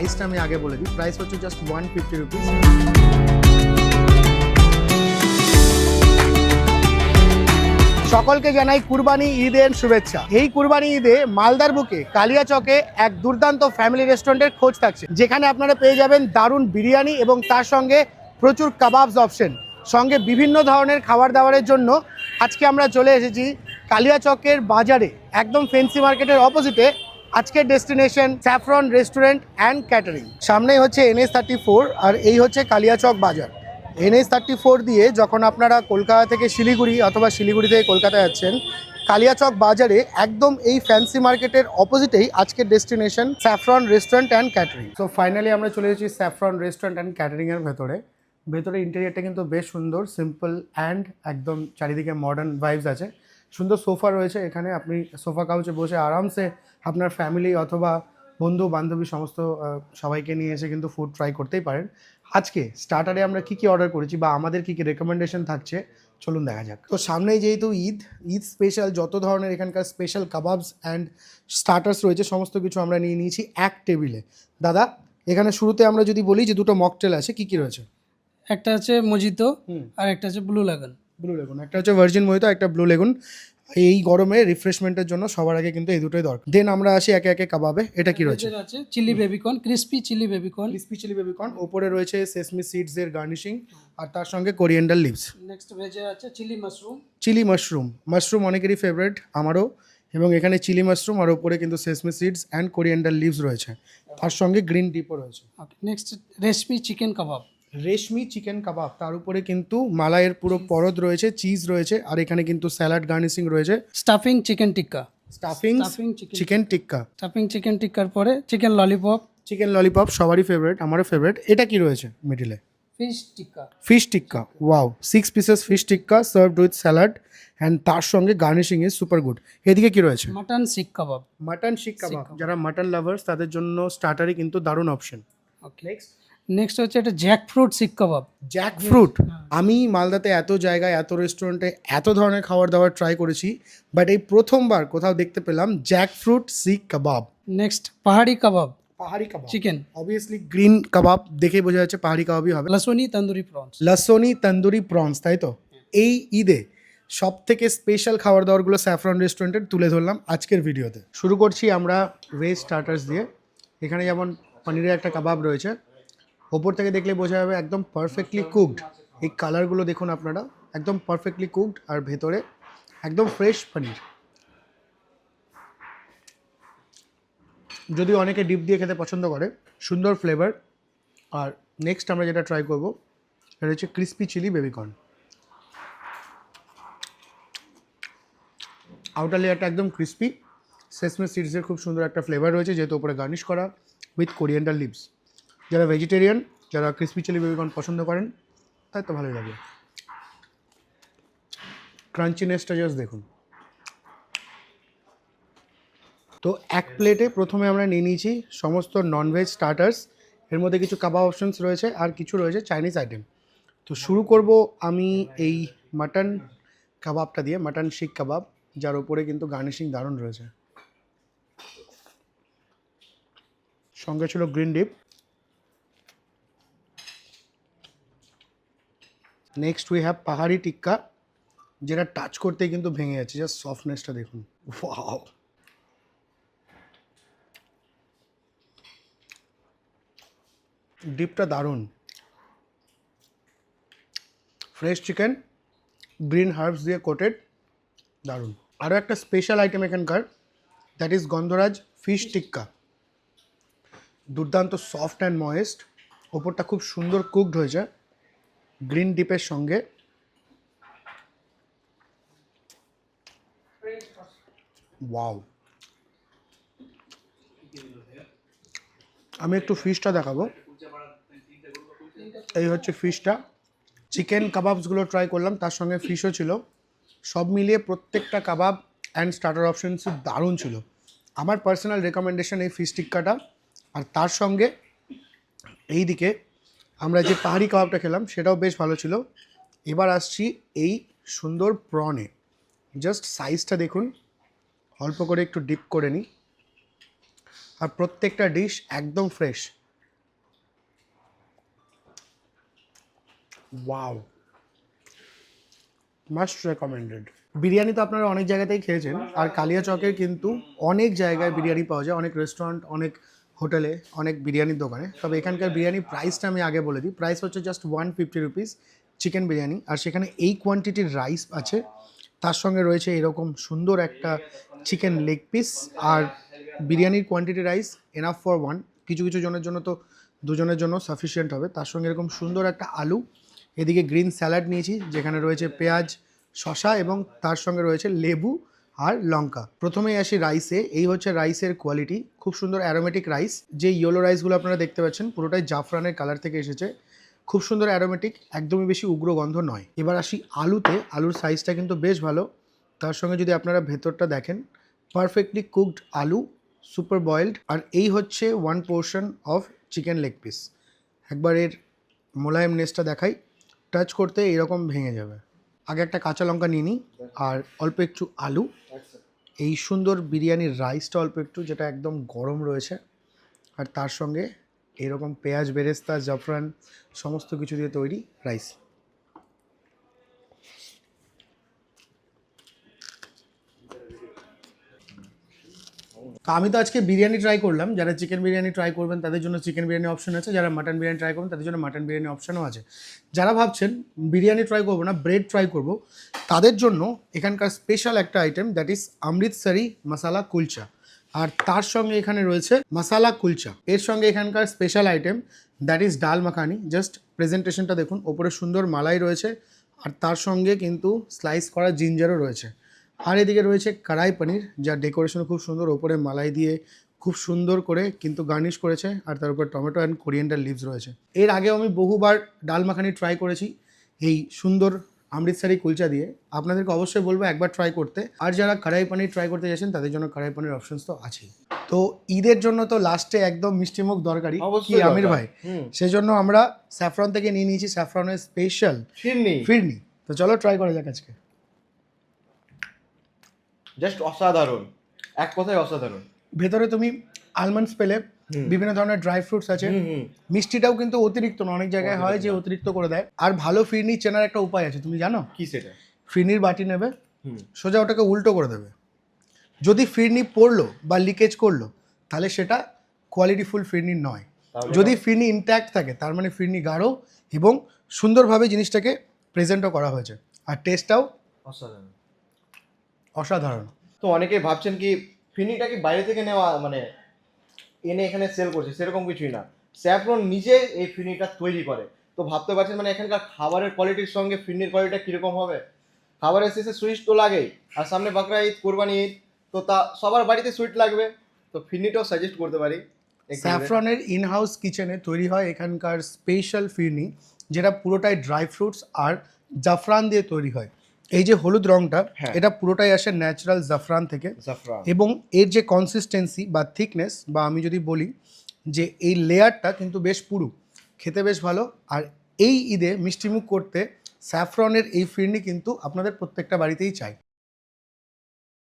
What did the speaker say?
প্রাইসটা আমি আগে বলে দিই। প্রাইস হচ্ছে জাস্ট ওয়ান ফিফটি রুপিস সকলকে জানাই কুরবানি ঈদের শুভেচ্ছা। এই কুরবানি ঈদে মালদার বুকে কালিয়াচকে এক দুর্দান্ত ফ্যামিলি রেস্টুরেন্টের খোঁজ থাকছে। যেখানে আপনারা পেয়ে যাবেন দারুণ বিরিয়ানি এবং তার সঙ্গে প্রচুর কাবাবস অপশন সঙ্গে বিভিন্ন ধরনের খাবার দাবারের জন্য আজকে আমরা চলে এসেছি কালিয়াচকের বাজারে। একদম ফেন্সি মার্কেটের অপোজিটে আজকের destination saffron restaurant and catering. সামনেই হচ্ছে এনএস থার্টি ফোর আর এই হচ্ছে কালিয়াচক বাজার। এনএস থার্টি ফোর দিয়ে যখন আপনারা কলকাতা থেকে শিলিগুড়ি অথবা শিলিগুড়ি থেকে কলকাতা যাচ্ছেন, কালিয়াচক বাজারে একদম এই ফ্যান্সি মার্কেটের অপোজিটেই আজকের destination saffron restaurant and catering. So finally আমরা চলে এসেছি স্যাফরন রেস্টুরেন্ট অ্যান্ড ক্যাটারিংয়ের ভেতরে। ভেতরে ইন্টেরিয়ারটা কিন্তু বেশ সুন্দর সিম্পল অ্যান্ড একদম চারিদিকে মডার্ন ভাইবস আছে। সুন্দর সোফা রয়েছে এখানে। আপনি সোফা কাউচে বসে আরামসে আপনার ফ্যামিলি অথবা বন্ধু বান্ধবী সমস্ত সবাইকে নিয়ে এসে কিন্তু ফুড ট্রাই করতেই পারেন। আজকে স্টার্টারে আমরা কি কি অর্ডার করেছি বা আমাদের কি কি রেকমেন্ডেশন থাকছে চলুন দেখা যাক। তো সামনেই যেহেতু ঈদ ঈদ স্পেশাল যত ধরনের এখানকার স্পেশাল কাবাবস অ্যান্ড স্টার্টার্স রয়েছে সমস্ত কিছু আমরা নিয়ে নিয়েছি এক টেবিলে দাদা এখানে শুরুতে আমরা যদি বলি যে দুটো মকটেল আছে কি কি রয়েছে? একটা আছে মজিতো আর একটা আছে ব্লু লাগান ব্লু লেগুন একটা হচ্ছে ভার্জিন মহিতো একটা ব্লু লেগুন এই গরমে রিফ্রেশমেন্টের জন্য সবার আগে কিন্তু এই দুটোই দরকার। দেন আমরা আসি একে একে কাবাবে। এটা কি রয়েছে? আছে chilli baby corn crispy chilli baby corn crispy chilli baby corn ওপরে রয়েছে সেসমি সিডস এর গার্নিশিং আর তার সঙ্গে কোরিয়েন্ডার লিভস নেক্সট ভেজে আছে chilli mushroom chilli mushroom mushroom অনেকেরই ফেভারিট আমারও। এবং এখানে চিলি মাশরুম আর ওপরে কিন্তু sesame seeds and coriander leaves রয়েছে। তার সঙ্গে গ্রিন ডিপও রয়েছে। Next recipe chicken kebab reshmi chicken kebab তার উপরে কিন্তু মালাইয়ের পুরো পরদ রয়েছে চিজ রয়েছে আর এখানে কিন্তু স্যালাড গার্নিশিং রয়েছে। Stuffing chicken tikka stuffing chicken tikka stuffing chicken টিক্কার পরে চিকেন ললিপপ চিকেন ললিপপ সবারই ফেভারিট আমারও ফেভারিট এটা কি রয়েছে মিডিলে fish tikka fish tikka wow six pieces fish tikka served with salad and তার সঙ্গে গার্নিশিং ইজ সুপার গুড এদিকে কি রয়েছে? মাটন শিক কাবাব মাটন শিক কাবাব যারা মাটন লাভার্স তাদের জন্য স্টার্টারই কিন্তু দারুণ অপশন নেক্সট নেক্সট হচ্ছে একটা জ্যাক ফ্রুট শিক কাবাব জ্যাক ফ্রুট আমি মালদাতে এত জায়গায় এত রেস্টুরেন্টে এত ধরনের খাবার দাবার ট্রাই করেছি বাট এই প্রথমবার কোথাও দেখতে পেলাম jackfruit seekh kebab next pahadi kebab pahadi kebab chicken obviously green kebab দেখে বোঝা যাচ্ছে পাহাড়ি কাবাবই হবে। লসুনি তন্দুরি প্রনস লসনি তন্দুরি প্রনস তাই তো? এই ঈদে সব থেকে স্পেশাল খাবার দাবারগুলো স্যাফরন রেস্টুরেন্টের তুলে ধরলাম আজকের ভিডিওতে শুরু করছি আমরা ভেজ স্টার্টার্স দিয়ে। এখানে যেমন পনিরের একটা কাবাব রয়েছে ওপর থেকে দেখলে বোঝা যাবে একদম পারফেক্টলি কুকড এই কালারগুলো দেখুন আপনারা, একদম পারফেক্টলি কুকড আর ভেতরে একদম ফ্রেশ পনির যদি অনেকে ডিপ দিয়ে খেতে পছন্দ করে, সুন্দর ফ্লেভার আর নেক্সট আমরা যেটা ট্রাই করব, সেটা হচ্ছে ক্রিস্পি চিলি বেবিকর্ন আউটার লেয়ারটা একদম ক্রিস্পি সেসমে সিডসের খুব সুন্দর একটা ফ্লেভার রয়েছে, যেহেতু উপরে গার্নিশ করা উইথ কোরিয়েন্ডার লিভস যারা ভেজিটেরিয়ান যারা ক্রিসপি চিলি বেবিকর্ন পছন্দ করেন, তাই তো ভালোই লাগে। ক্রাঞ্চিনেসটা জাস্ট দেখুন। তো এক প্লেটে প্রথমে আমরা নিয়ে নিয়েছি সমস্ত ননভেজ স্টার্টার্স এর মধ্যে কিছু কাবাব অপশনস রয়েছে আর কিছু রয়েছে চাইনিজ আইটেম তো শুরু করব আমি এই মাটন কাবাবটা দিয়ে মাটন শিক কাবাব যার উপরে কিন্তু গার্নিশিং দারুণ রয়েছে। সঙ্গে ছিল green dip next we have pahari tikka, যেটা টাচ করতে কিন্তু ভেঙে যাচ্ছে। জাস্ট সফটনেসটা দেখুন। ওয়াও ডিপটা দারুণ। ফ্রেশ চিকেন গ্রিন হার্বস দিয়ে কোটেড দারুণ। আরও একটা স্পেশাল আইটেম এখানকার that is Gondhoraj fish tikka. দুর্দান্ত সফট অ্যান্ড ময়েস্ট ওপরটা খুব সুন্দর কুকড হয়েছে। গ্রিন ডিপের সঙ্গে ওয়াও। আমি একটু ফিশটা দেখাবো। এই হচ্ছে ফিশটা চিকেন কাবাবসগুলো ট্রাই করলাম, তার সঙ্গে ফিশও ছিল। সব মিলিয়ে প্রত্যেকটা কাবাব অ্যান্ড স্টার্টার অপশনস দারুণ ছিল। আমার পার্সোনাল রেকমেন্ডেশন এই ফিশ টিক্কাটা। আর তার সঙ্গে এই দিকে আমরা যে পাহাড়ি কাবাবটা খেলাম, সেটাও বেশ ভালো ছিল। এবার আসছি এই সুন্দর প্রনে। জাস্ট সাইজটা দেখুন। অল্প করে একটু ডিপ করে নিই। আর প্রত্যেকটা ডিশ একদম fresh wow must recommended biryani তো আপনারা অনেক জায়গাতেই খেয়েছেন। আর কালিয়াচকের কিন্তু অনেক জায়গায় বিরিয়ানি পাওয়া যায়। অনেক রেস্টুরেন্ট অনেক হোটেলে অনেক বিরিয়ানির দোকানে। তবে এখানকার বিরিয়ানির প্রাইসটা আমি আগে বলে দিই। প্রাইস হচ্ছে just one fifty rupees chicken biryani. আর সেখানে এই কোয়ান্টিটির রাইস আছে। তার সঙ্গে রয়েছে এরকম সুন্দর একটা চিকেন লেগ পিস আর বিরিয়ানির quantity rice enough for one কিছু কিছু জনের জন্য তো দুজনের জন্য সাফিসিয়েন্ট হবে। তার সঙ্গে এরকম সুন্দর একটা আলু। এদিকে গ্রিন স্যালাড নিয়েছি, যেখানে রয়েছে পেঁয়াজ শশা এবং তার সঙ্গে রয়েছে লেবু। আর লঙ্কা। প্রথমেই আসি রাইসে এই হচ্ছে রাইসের কোয়ালিটি খুব সুন্দর অ্যারোমেটিক রাইস যে ইয়েলো রাইসগুলো আপনারা দেখতে পাচ্ছেন, পুরোটাই জাফরানের কালার থেকে এসেছে। খুব সুন্দর অ্যারোমেটিক একদমই বেশি উগ্র গন্ধ নয়। এবার আসি আলুতে। আলুর সাইজটা কিন্তু বেশ ভালো। তার সঙ্গে যদি আপনারা ভেতরটা দেখেন পারফেক্টলি কুকড আলু সুপার বয়েলড আর এই হচ্ছে one portion of chicken leg piece একবার এর মোলায়েম নেসটা দেখাই। টাচ করতে এরকম ভেঙে যাবে। আগে একটা কাঁচা লঙ্কা নিয়ে নিই, আর অল্প একটু আলু। এই সুন্দর বিরিয়ানির রাইসটা অল্প একটু, যেটা একদম গরম রয়েছে। আর তার সঙ্গে এরকম পেঁয়াজ, বেরেস্তা, জাফরান, সমস্ত কিছু দিয়ে তৈরি রাইস আমি তো আজকে বিরিয়ানি ট্রাই করলাম। যারা চিকেন বিরিয়ানি ট্রাই করবেন, তাদের জন্য চিকেন বিরিয়ানি অপশন আছে। যারা মাটন বিরিয়ানি ট্রাই করবেন, তাদের জন্য মাটন বিরিয়ানি অপশনও আছে। যারা ভাবছেন বিরিয়ানি ট্রাই করব না ব্রেড ট্রাই করব, তাদের জন্য এখানকার স্পেশাল একটা item that is Amritsari masala kulcha আর তার সঙ্গে এখানে রয়েছে মশালা কুলচা এর সঙ্গে এখানকার স্পেশাল আইটেম দ্যাট ইজ ডাল মাখানি জাস্ট প্রেজেন্টেশনটা দেখুন, ওপরে সুন্দর মালাই রয়েছে। আর তার সঙ্গে কিন্তু স্লাইস করা জিঞ্জারও রয়েছে। আর এদিকে রয়েছে কড়াই পনির যার ডেকোরেশন খুব সুন্দর ওপরে মালাই দিয়ে খুব সুন্দর করে কিন্তু গার্নিশ করেছে আর তার উপর টমেটো অ্যান্ড কোরিয়েন্ডার লিভস রয়েছে। এর আগেও আমি বহুবার ডাল মাখানি ট্রাই করেছি এই সুন্দর অমৃতসারি কুলচা দিয়ে। আপনাদেরকে অবশ্যই বলব একবার ট্রাই করতে। আর যারা কড়াই পনির ট্রাই করতে যাচ্ছেন তাদের জন্য কড়াই পনির অপশনস তো আছেই। তো ঈদের জন্য তো লাস্টে একদম মিষ্টিমুখ দরকারি কি আমির ভাই। সেজন্য আমরা স্যাফরন থেকে নিয়ে নিয়েছি স্যাফরনের স্পেশাল ফিরনি। ফিরনি। তো চলো ট্রাই করা যাক আজকে। জাস্ট অসাধারণ। এক কথায় অসাধারণ। ভেতরে তুমি আলমন্ডস পেলে বিভিন্ন ধরনের ড্রাই ফ্রুটস আছে। মিষ্টিটাও কিন্তু অতিরিক্ত না অনেক জায়গায় হয় যে অতিরিক্ত করে দেয়। আর ভালো ফিরনি চেনার একটা উপায় আছে তুমি জানো? কি সেটা? ফিরনির বাটি নেবে সোজা ওটাকে উল্টো করে দেবে। যদি ফিরনি পড়ল বা লিকেজ করল তাহলে সেটা কোয়ালিটিফুল ফিরনি নয়। যদি ফিরনি ইনট্যাক্ট থাকে তার মানে ফিরনি গাঢ় এবং সুন্দরভাবে জিনিসটাকে প্রেজেন্টও করা হয়েছে। আর টেস্টটাও অসাধারণ। অসাধারণ। তো অনেকে ভাবছেন কি ফিরনিটা কি বাইরে থেকে নেওয়া মানে এনে এখানে সেল করছে সেরকম কিছুই না। স্যাফরন নিজে এই ফিরনিটা তৈরি করে। তো ভাবতে পারছেন মানে এখানকার খাবারের কোয়ালিটির সঙ্গে ফিরনির কোয়ালিটিটা কীরকম হবে? খাবারের শেষে সুইচ তো লাগেই আর সামনে বাকরা ঈদ কোরবানি ঈদ তো তা সবার বাড়িতে সুইট লাগবে। তো ফিরনিটাও সাজেস্ট করতে পারি। স্যাফরনের ইন হাউস কিচেনে তৈরি হয় এখানকার স্পেশাল ফিরনি যেটা পুরোটাই ড্রাই ফ্রুটস আর জাফরান দিয়ে তৈরি হয়। এই যে হলুদ রংটা হ্যাঁ। এটা পুরোটাই আসে ন্যাচারাল জাফরান থেকে। এবং এর যে কনসিস্টেন্সি বা থিকনেস বা আমি যদি বলি যে এই লেয়ারটা কিন্তু বেশ পুরু খেতে বেশ ভালো। আর এই ঈদে মিষ্টিমুখ করতে স্যাফরনের এই ফিরনি কিন্তু আপনাদের প্রত্যেকটা বাড়িতেই চাই।